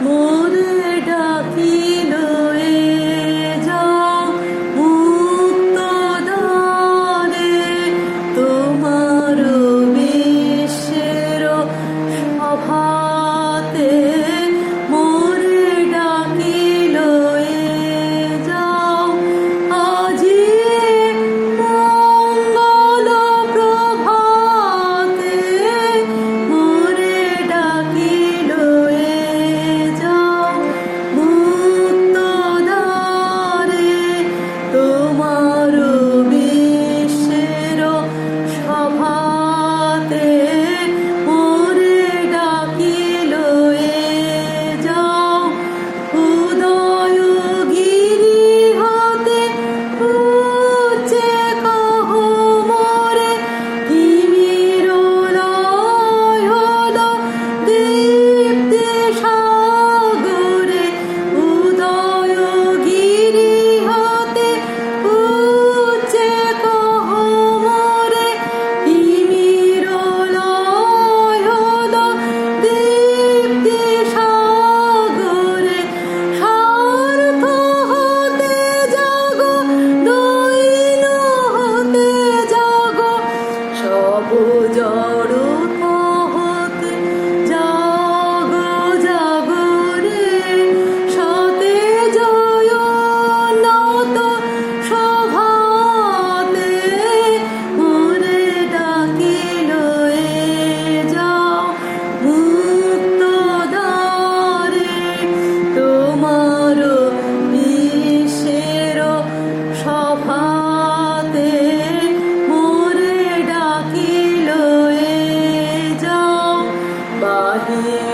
মোরে ডাকিল তোমার বিশ্বের অভাব 그